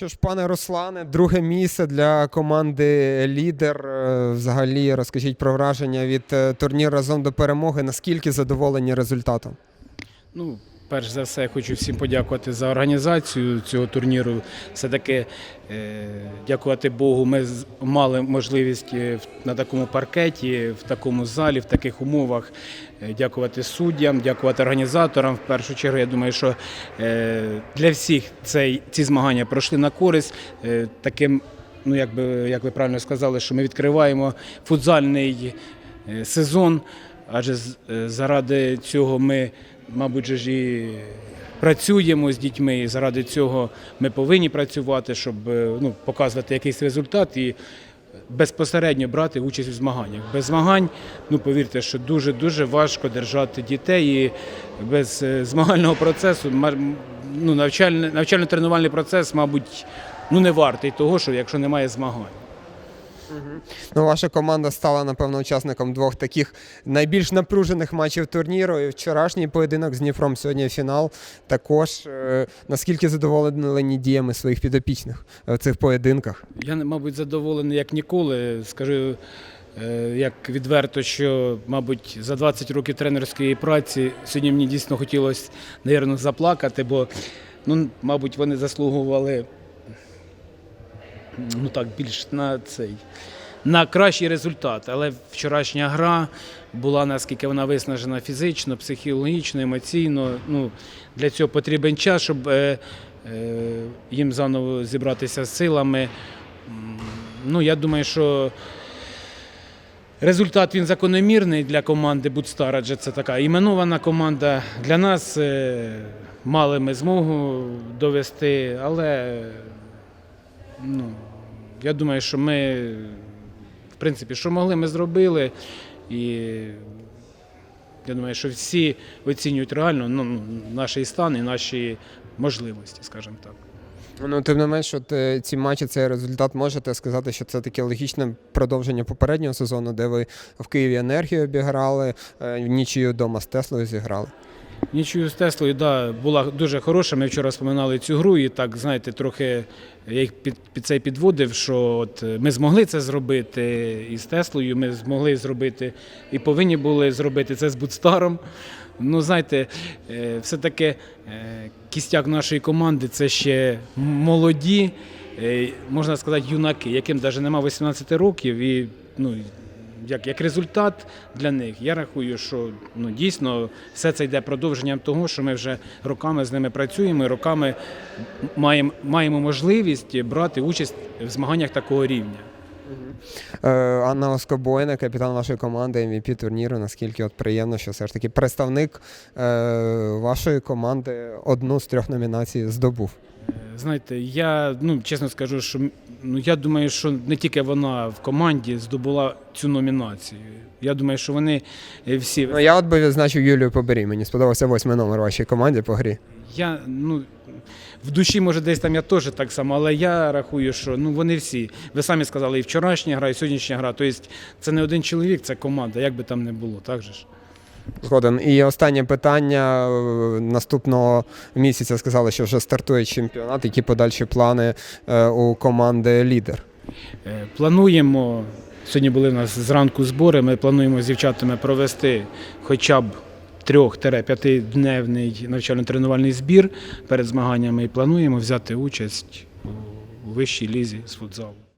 Що ж, пане Руслане, друге місце для команди Лідер. Е, Взагалі, розкажіть про враження від е, турніру разом до перемоги. Наскільки задоволені результатом? Ну, перш за все, я хочу всім подякувати за організацію цього турніру. Все-таки е, дякувати Богу, ми мали можливість е, на такому паркеті, в такому залі, в таких умовах. е, Дякувати суддям, дякувати організаторам. В першу чергу, я думаю, що для всіх цей, ці змагання пройшли на користь. Таким, ну як би як ви правильно сказали, що ми відкриваємо футзальний сезон, адже заради цього ми, мабуть, ж і працюємо з дітьми, і заради цього ми повинні працювати, щоб е, ну, показувати якийсь результат і безпосередньо брати участь у змаганнях. Без змагань, ну повірте, що дуже дуже важко держати дітей і без е, змагального процесу ну, навчально-тренувальний процес, мабуть, ну не вартий того, що якщо немає змагань. Ну, ваша команда стала, напевно, учасником двох таких найбільш напружених матчів турніру. І вчорашній поєдинок з Дніпром, сьогодні фінал. Також е, наскільки задоволені діями своїх підопічних е, в цих поєдинках? Я, мабуть, задоволений як ніколи. Скажу е, як відверто, що, мабуть, за 20 років тренерської праці сьогодні мені дійсно хотілося, напевно, заплакати, бо, ну, мабуть, вони заслуговували ну так, більш на цей. На кращий результат, але вчорашня гра була наскільки вона виснажена фізично, психологічно, емоційно. Ну, для цього потрібен час, щоб е, е, їм заново зібратися з силами. Ну, я думаю, що результат він закономірний для команди Будстар, адже це така іменована команда. Для нас е, мали ми змогу довести, але ну, я думаю, що ми, в принципі, що могли, ми зробили. І я думаю, що всі оцінюють реально ну, наш стан і наші можливості, скажімо так. Ну, тим не менш, от е, ці матчі, цей результат можете сказати, що це таке логічне продовження попереднього сезону, де ви в Києві енергію обіграли, е, нічию вдома з Теслою зіграли. Нічию з Теслою, да, була дуже хороша. Ми вчора споминали цю гру, і так, знаєте, трохи я їх під, під цей підводив, що от е, ми змогли це зробити і з Теслою, ми змогли зробити і повинні були зробити це з Будстаром. Ну, знаєте, е, все-таки е, кістяк нашої команди це ще молоді, можна сказати, юнаки, яким навіть немає 18 років. І ну, як, як результат для них, я рахую, що ну, дійсно все це йде продовженням того, що ми вже роками з ними працюємо, і роками маємо, маємо можливість брати участь в змаганнях такого рівня. Е, Анна Оскобойна, капітан вашої команди, MVP турніру. Наскільки от приємно, що все ж таки представник е, вашої команди одну з трьох номінацій здобув. Е, Знаєте, я ну чесно скажу, що ну я думаю, що не тільки вона в команді здобула цю номінацію. Я думаю, що вони всі Ну, я от би відзначив Юлію Поберій. Мені сподобався восьмий номер вашій команді по грі. Я ну в душі, може, десь там я теж так само, але я рахую, що ну вони всі. Ви самі сказали, і вчорашня гра, і сьогоднішня гра. Тобто це не один чоловік, це команда, як би там не було, так же ж. Згоден. І останнє питання. Наступного місяця сказали, що вже стартує чемпіонат. Які подальші плани е, у команди лідер? Е, Плануємо. Сьогодні були в нас зранку збори. Ми плануємо з дівчатами провести хоча б трьох-п'ятидневний навчально-тренувальний збір перед змаганнями і плануємо взяти участь у вищій лізі з футзалу.